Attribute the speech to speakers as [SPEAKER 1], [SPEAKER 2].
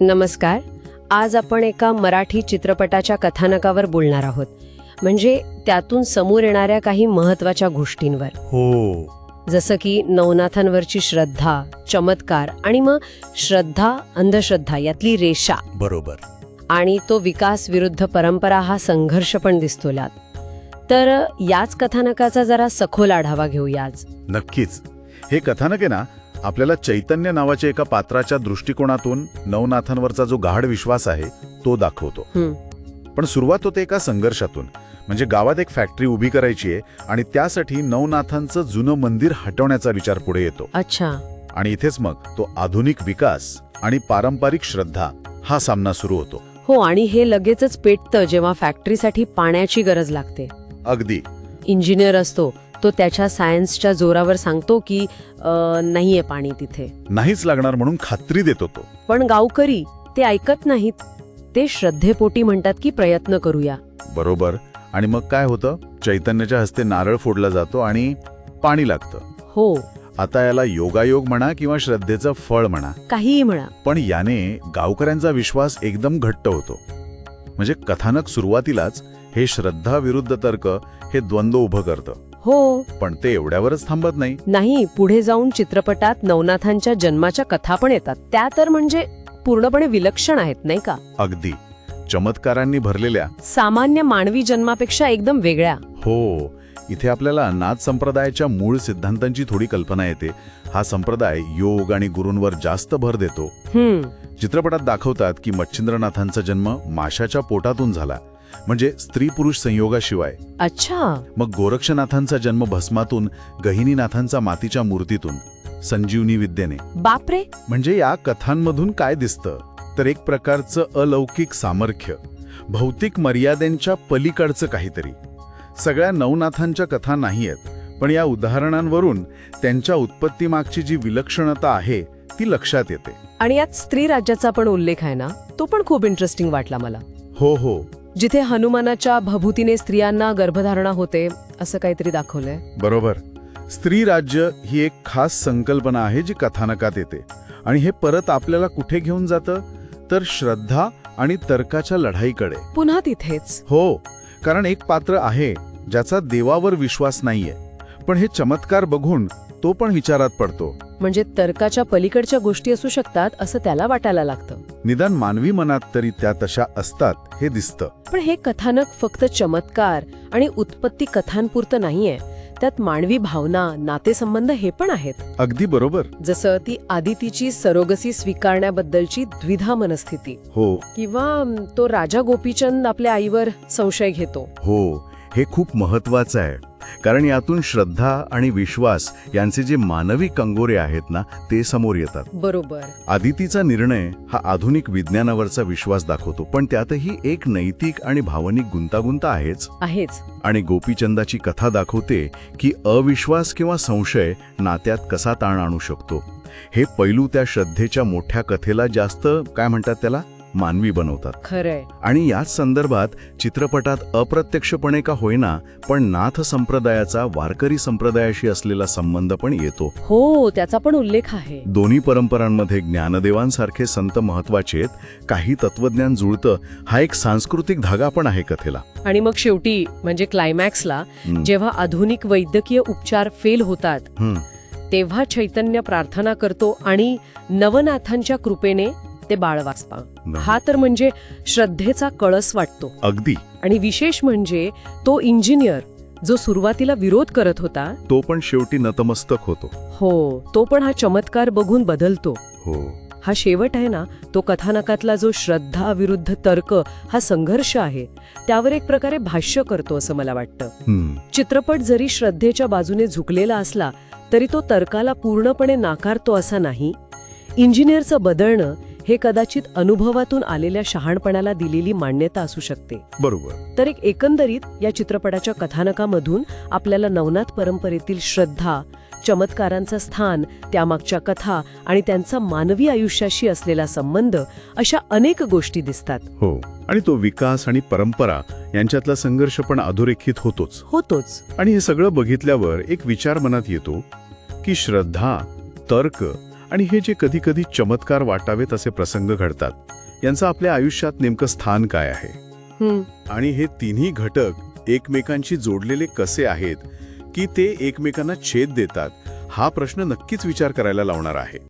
[SPEAKER 1] नमस्कार. आज आपण एका मराठी चित्रपटाच्या कथानकावर बोलणार आहोत. म्हणजे त्यातून समोर येणाऱ्या काही महत्त्वाच्या गोष्टींवर.
[SPEAKER 2] हो.
[SPEAKER 1] जसं की नवनाथांवरची श्रद्धा चमत्कार आणि मग श्रद्धा अंधश्रद्धा यातली रेषा.
[SPEAKER 2] बरोबर.
[SPEAKER 1] आणि तो विकास विरुद्ध परंपरा हा संघर्ष पण दिसतो यात. तर याच कथानकाचा जरा सखोल आढावा घेऊया आज.
[SPEAKER 2] नक्कीच. हे कथानक आहे ना आपल्याला चैतन्य नावाच्या एका पात्राच्या दृष्टिकोनातून नवनाथांवरचा जो गाढ विश्वास आहे तो दाखवतो. पण सुरुवात होते एका संघर्षातून. म्हणजे गावात एक फॅक्टरी उभी करायची आहे आणि त्यासाठी नवनाथांचं जुनं मंदिर हटवण्याचा विचार पुढे येतो.
[SPEAKER 1] अच्छा.
[SPEAKER 2] आणि इथेच मग तो आधुनिक विकास आणि पारंपरिक श्रद्धा हा सामना सुरू होतो.
[SPEAKER 1] हो आणि हे लगेचच पेटतं जेव्हा फॅक्टरीसाठी पाण्याची गरज लागते.
[SPEAKER 2] अगदी.
[SPEAKER 1] इंजिनियर असतो तो त्याच्या सायन्सच्या जोरावर सांगतो की नाहीये पाणी तिथे.
[SPEAKER 2] नाहीच लागणार म्हणून खात्री देतो तो
[SPEAKER 1] पण गावकरी ते ऐकत नाहीत. ते श्रद्धेपोटी म्हणतात की प्रयत्न करूया.
[SPEAKER 2] बरोबर. आणि मग काय होतं? चैतन्याच्या हस्ते नारळ फोडला जातो आणि पाणी लागतं.
[SPEAKER 1] हो.
[SPEAKER 2] आता याला योगायोग म्हणा किंवा श्रद्धेचं फळ म्हणा.
[SPEAKER 1] काहीही म्हणा.
[SPEAKER 2] पण याने गावकऱ्यांचा विश्वास एकदम घट्ट होतो. म्हणजे कथानक सुरुवातीलाच हे श्रद्धा विरुद्ध तर्क हे द्वंद्व उभं करतं.
[SPEAKER 1] हो.
[SPEAKER 2] पण ते एवढ्यावरच थांबत नाही.
[SPEAKER 1] नाही पुढे जाऊन चित्रपटात नवनाथांच्या जन्माच्या कथा पण येतात. त्या तर म्हणजे पूर्णपणे विलक्षण आहेत नाही का?
[SPEAKER 2] अगदी. चमत्कारांनी भरलेल्या.
[SPEAKER 1] सामान्य मानवी जन्मापेक्षा एकदम वेगळ्या.
[SPEAKER 2] हो. इथे आपल्याला नाथ संप्रदायाच्या मूळ सिद्धांतांची थोडी कल्पना येते. हा संप्रदाय योग आणि गुरूंवर जास्त भर देतो.
[SPEAKER 1] हम्म.
[SPEAKER 2] चित्रपटात दाखवतात की मच्छिंद्रनाथांचा जन्म माशाच्या पोटातून झाला. म्हणजे स्त्री पुरुष संयोगाशिवाय.
[SPEAKER 1] अच्छा.
[SPEAKER 2] मग गोरक्षनाथांचा जन्म भस्मातून गहिनीनाथांचा मातीच्या मूर्तीतून संजीवनी विद्येने.
[SPEAKER 1] बापरे.
[SPEAKER 2] म्हणजे या कथांमधून काय दिसतं? तर एक प्रकारचं अलौकिक सामर्थ्य भौतिक मर्यादेंच्या पलीकडचं काहीतरी. सगळ्या नवनाथांच्या कथा नाही आहेत पण या उदाहरणांवरून त्यांच्या उत्पत्तीमागची जी विलक्षणता आहे ती लक्षात येते.
[SPEAKER 1] आणि यात स्त्री राज्याचा पण उल्लेख आहे ना? तो पण खूप इंटरेस्टिंग वाटला मला.
[SPEAKER 2] हो हो.
[SPEAKER 1] जिथे हनुमानाच्या भभूतीने स्त्रियांना गर्भधारणा होते असं काहीतरी दाखवलंय.
[SPEAKER 2] बरोबर. स्त्री राज्य ही एक खास संकल्पना आहे जी कथानकात येते. आणि हे परत आपल्याला कुठे घेऊन जातं? तर श्रद्धा आणि तर्काच्या लढाईकडे.
[SPEAKER 1] पुन्हा तिथेच.
[SPEAKER 2] हो कारण एक पात्र आहे ज्याचा देवावर विश्वास नाहीये. पण हे चमत्कार बघून तो पण विचारात पडतो.
[SPEAKER 1] म्हणजे तर्काच्या पलीकडच्या गोष्टी असू शकतात असं त्याला वाटायला लागतं.
[SPEAKER 2] निदान मानवी मनात तरी त्या तशा असतात हे दिसतं.
[SPEAKER 1] पण हे कथानक फक्त चमत्कार आणि उत्पत्ती कथांपुरतं नाहीये. त्यात मानवी भावना नातेसंबंध हे पण आहेत.
[SPEAKER 2] अगदी बरोबर.
[SPEAKER 1] जसं ती आदितीची सरोगसी स्वीकारण्याबद्दलची द्विधा मनस्थिती.
[SPEAKER 2] हो.
[SPEAKER 1] किंवा अम, तो राजा गोपीचंद आपल्या आईवर संशय घेतो.
[SPEAKER 2] हो. हे खूप महत्वाचं आहे. कारण यातून श्रद्धा आणि विश्वास यांचे जे मानवी कंगोरे आहेत ना ते समोर येतात.
[SPEAKER 1] बरोबर.
[SPEAKER 2] आदितीचा निर्णय हा आधुनिक विज्ञानावरचा विश्वास दाखवतो पण त्यातही एक नैतिक आणि भावनिक गुंतागुंत आहेच.
[SPEAKER 1] आहेच.
[SPEAKER 2] आणि गोपीचंदाची कथा दाखवते की अविश्वास किंवा संशय नात्यात कसा ताण आणू शकतो. हे पैलू त्या श्रद्धेच्या मोठ्या कथेला जास्त काय म्हणतात त्याला? मानवी बनवतात.
[SPEAKER 1] खरंय.
[SPEAKER 2] आणि याच संदर्भात चित्रपटात अप्रत्यक्षपणे का होईना पण नाथ संप्रदायाचा वारकरी संप्रदायाशी असलेला संबंध पण येतो.
[SPEAKER 1] हो त्याचा पण उल्लेख आहे.
[SPEAKER 2] दोन्ही परंपरांमध्ये ज्ञानदेवांसारखे संत महत्त्वाचे आहेत. काही तत्वज्ञान जुळतं. हा एक सांस्कृतिक धागा पण आहे कथेला.
[SPEAKER 1] आणि मग शेवटी म्हणजे क्लायमॅक्सला जेव्हा आधुनिक वैद्यकीय उपचार फेल होतात तेव्हा चैतन्य प्रार्थना करतो आणि नवनाथांच्या कृपेने ते बाळ वाचपा. हा तर म्हणजे श्रद्धेचा कळस वाटतो.
[SPEAKER 2] अगदी.
[SPEAKER 1] आणि विशेष म्हणजे तो इंजिनियर जो सुरुवातीला विरोध करत होता.
[SPEAKER 2] तो पण शेवटी नतमस्तक होतो.
[SPEAKER 1] हो तो पण हा चमत्कार बघून बदलतो.
[SPEAKER 2] हो.
[SPEAKER 1] हा शेवट आहे ना तो कथानकातला जो श्रद्धा विरुद्ध तर्क हा संघर्ष आहे त्यावर एक प्रकारे भाष्य करतो असं मला वाटतं. चित्रपट जरी श्रद्धेच्या बाजूने झुकलेला असला तरी तो तर्काला पूर्णपणे नाकारतो असा नाही. इंजिनियरचं बदलणं हे कदाचित अनुभवातून आलेल्या शहाणपणाला दिलेली मान्यता असू शकते.
[SPEAKER 2] बरोबर.
[SPEAKER 1] तर एक एकंदरीत या चित्रपटाच्या कथानकामधून आपल्याला नवनाथ परंपरेतील श्रद्धा चमत्कारांचं स्थान त्यामागच्या कथा आणि त्यांचा मानवी आयुष्याशी असलेला संबंध अशा अनेक गोष्टी दिसतात.
[SPEAKER 2] हो. आणि तो विकास आणि परंपरा यांच्यातला संघर्ष पण अधोरेखित होतोच.
[SPEAKER 1] होतोच.
[SPEAKER 2] आणि हे सगळं बघितल्यावर एक विचार मनात येतो की श्रद्धा तर्क आणि हे जे कधी कधी चमत्कार वाटावेत असे प्रसंग घडतात यांचं आपल्या आयुष्यात नेमकं स्थान काय आहे?
[SPEAKER 1] हं,
[SPEAKER 2] आणि हे तिन्ही घटक एकमेकांशी जोडलेले कसे आहेत की ते एकमेकांना छेद देतात हा प्रश्न नक्कीच विचार करायला लावणार आहे.